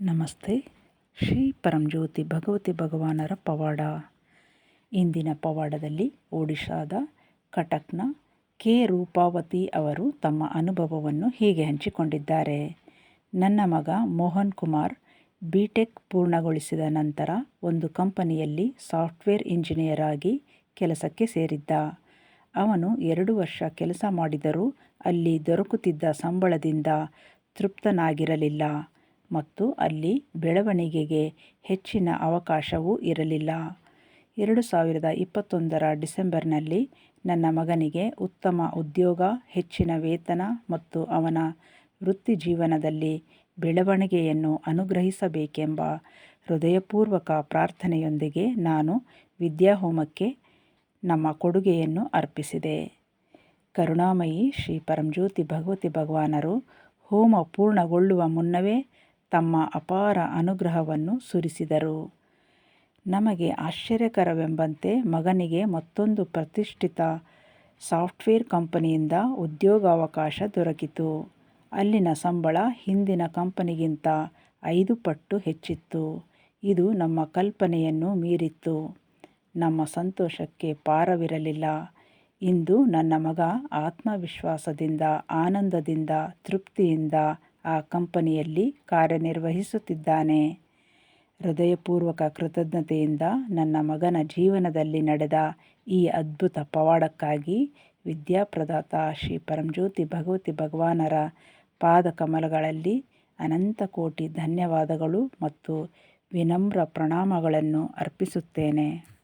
ನಮಸ್ತೆ. ಶ್ರೀ ಪರಂಜ್ಯೋತಿ ಭಗವತಿ ಭಗವಾನರ ಪವಾಡ. ಇಂದಿನ ಪವಾಡದಲ್ಲಿ ಒಡಿಶಾದ ಕಟಕ್ನ ಕೆ. ರೂಪಾವತಿ ಅವರು ತಮ್ಮ ಅನುಭವವನ್ನು ಹೀಗೆ ಹಂಚಿಕೊಂಡಿದ್ದಾರೆ. ನನ್ನ ಮಗ ಮೋಹನ್ ಕುಮಾರ್ ಬಿ ಟೆಕ್ ಪೂರ್ಣಗೊಳಿಸಿದ ನಂತರ ಒಂದು ಕಂಪನಿಯಲ್ಲಿ ಸಾಫ್ಟ್ವೇರ್ ಇಂಜಿನಿಯರ್ ಆಗಿ ಕೆಲಸಕ್ಕೆ ಸೇರಿದ್ದ. ಅವನು ಎರಡು ವರ್ಷ ಕೆಲಸ ಮಾಡಿದರೂ ಅಲ್ಲಿ ದೊರಕುತ್ತಿದ್ದ ಸಂಬಳದಿಂದ ತೃಪ್ತನಾಗಿರಲಿಲ್ಲ. ಮತ್ತು ಅಲ್ಲಿ ಬೆಳವಣಿಗೆಗೆ ಹೆಚ್ಚಿನ ಅವಕಾಶವೂ ಇರಲಿಲ್ಲ. ಎರಡು ಸಾವಿರದ ಇಪ್ಪತ್ತೊಂದರ ಡಿಸೆಂಬರ್ನಲ್ಲಿ ನನ್ನ ಮಗನಿಗೆ ಉತ್ತಮ ಉದ್ಯೋಗ, ಹೆಚ್ಚಿನ ವೇತನ ಮತ್ತು ಅವನ ವೃತ್ತಿಜೀವನದಲ್ಲಿ ಬೆಳವಣಿಗೆಯನ್ನು ಅನುಗ್ರಹಿಸಬೇಕೆಂಬ ಹೃದಯಪೂರ್ವಕ ಪ್ರಾರ್ಥನೆಯೊಂದಿಗೆ ನಾನು ವಿದ್ಯಾಹೋಮಕ್ಕೆ ನಮ್ಮ ಕೊಡುಗೆಯನ್ನು ಅರ್ಪಿಸಿದೆ. ಕರುಣಾಮಯಿ ಶ್ರೀ ಪರಂಜ್ಯೋತಿ ಭಗವತಿ ಭಗವಾನರು ಹೋಮ ಪೂರ್ಣಗೊಳ್ಳುವ ಮುನ್ನವೇ ತಮ್ಮ ಅಪಾರ ಅನುಗ್ರಹವನ್ನು ಸುರಿಸಿದರು. ನಮಗೆ ಆಶ್ಚರ್ಯಕರವೆಂಬಂತೆ ಮಗನಿಗೆ ಮತ್ತೊಂದು ಪ್ರತಿಷ್ಠಿತ ಸಾಫ್ಟ್ವೇರ್ ಕಂಪನಿಯಿಂದ ಉದ್ಯೋಗಾವಕಾಶ ದೊರಕಿತು. ಅಲ್ಲಿನ ಸಂಬಳ ಹಿಂದಿನ ಕಂಪನಿಗಿಂತ ಐದು ಪಟ್ಟು ಹೆಚ್ಚಿತ್ತು. ಇದು ನಮ್ಮ ಕಲ್ಪನೆಯನ್ನು ಮೀರಿತ್ತು. ನಮ್ಮ ಸಂತೋಷಕ್ಕೆ ಪಾರವಿರಲಿಲ್ಲ. ಇಂದು ನನ್ನ ಮಗ ಆತ್ಮವಿಶ್ವಾಸದಿಂದ, ಆನಂದದಿಂದ, ತೃಪ್ತಿಯಿಂದ ಆ ಕಂಪನಿಯಲ್ಲಿ ಕಾರ್ಯನಿರ್ವಹಿಸುತ್ತಿದ್ದಾನೆ. ಹೃದಯಪೂರ್ವಕ ಕೃತಜ್ಞತೆಯಿಂದ ನನ್ನ ಮಗನ ಜೀವನದಲ್ಲಿ ನಡೆದ ಈ ಅದ್ಭುತ ಪವಾಡಕ್ಕಾಗಿ ವಿದ್ಯಾಪ್ರದಾತ ಶ್ರೀ ಪರಂಜ್ಯೋತಿ ಭಗವತಿ ಭಗವಾನರ ಪಾದಕಮಲಗಳಲ್ಲಿ ಅನಂತ ಕೋಟಿ ಧನ್ಯವಾದಗಳು ಮತ್ತು ವಿನಮ್ರ ಪ್ರಣಾಮಗಳನ್ನು ಅರ್ಪಿಸುತ್ತೇನೆ.